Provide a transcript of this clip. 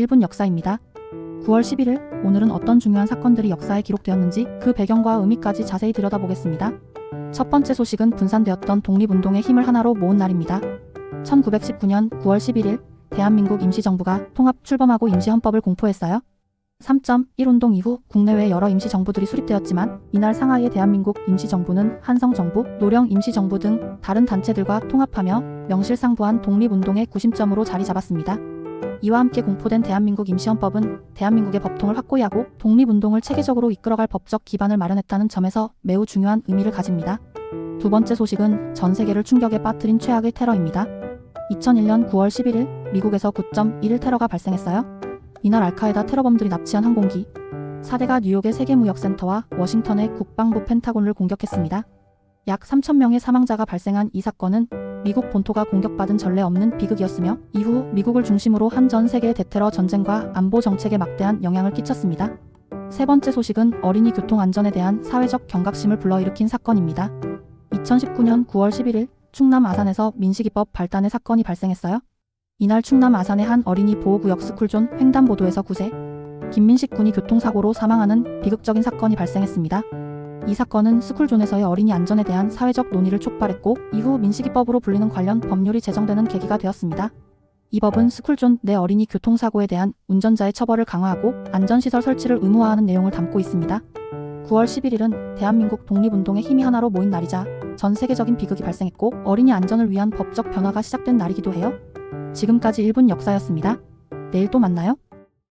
1분 역사입니다. 9월 11일 오늘은 어떤 중요한 사건들이 역사에 기록되었는지 그 배경과 의미까지 자세히 들여다보겠습니다. 첫 번째 소식은 분산되었던 독립운동의 힘을 하나로 모은 날입니다. 1919년 9월 11일 대한민국 임시정부가 통합 출범하고 임시헌법을 공포했어요. 3.1 운동 이후 국내외 여러 임시정부들이 수립되었지만 이날 상하이의 대한민국 임시정부는 한성정부, 노령 임시정부 등 다른 단체들과 통합하며 명실상부한 독립운동의 구심점으로 자리 잡았습니다. 이와 함께 공포된 대한민국 임시헌법은 대한민국의 법통을 확고히 하고 독립운동을 체계적으로 이끌어갈 법적 기반을 마련했다는 점에서 매우 중요한 의미를 가집니다. 두 번째 소식은 전 세계를 충격에 빠뜨린 최악의 테러입니다. 2001년 9월 11일 미국에서 9.1일 테러가 발생했어요. 이날 알카에다 테러범들이 납치한 항공기 4대가 뉴욕의 세계무역센터와 워싱턴의 국방부 펜타곤을 공격했습니다. 약 3,000명의 사망자가 발생한 이 사건은 미국 본토가 공격받은 전례 없는 비극이었으며 이후 미국을 중심으로 한 전 세계 대테러 전쟁과 안보 정책에 막대한 영향을 끼쳤습니다. 세 번째 소식은 어린이 교통 안전에 대한 사회적 경각심을 불러일으킨 사건입니다. 2019년 9월 11일 충남 아산에서 민식이법 발단의 사건이 발생했어요. 이날 충남 아산의 한 어린이 보호구역 스쿨존 횡단보도에서 9세 김민식 군이 교통사고로 사망하는 비극적인 사건이 발생했습니다. 이 사건은 스쿨존에서의 어린이 안전에 대한 사회적 논의를 촉발했고 이후 민식이법으로 불리는 관련 법률이 제정되는 계기가 되었습니다. 이 법은 스쿨존 내 어린이 교통사고에 대한 운전자의 처벌을 강화하고 안전시설 설치를 의무화하는 내용을 담고 있습니다. 9월 11일은 대한민국 독립운동의 힘이 하나로 모인 날이자 전 세계적인 비극이 발생했고 어린이 안전을 위한 법적 변화가 시작된 날이기도 해요. 지금까지 1분 역사였습니다. 내일 또 만나요.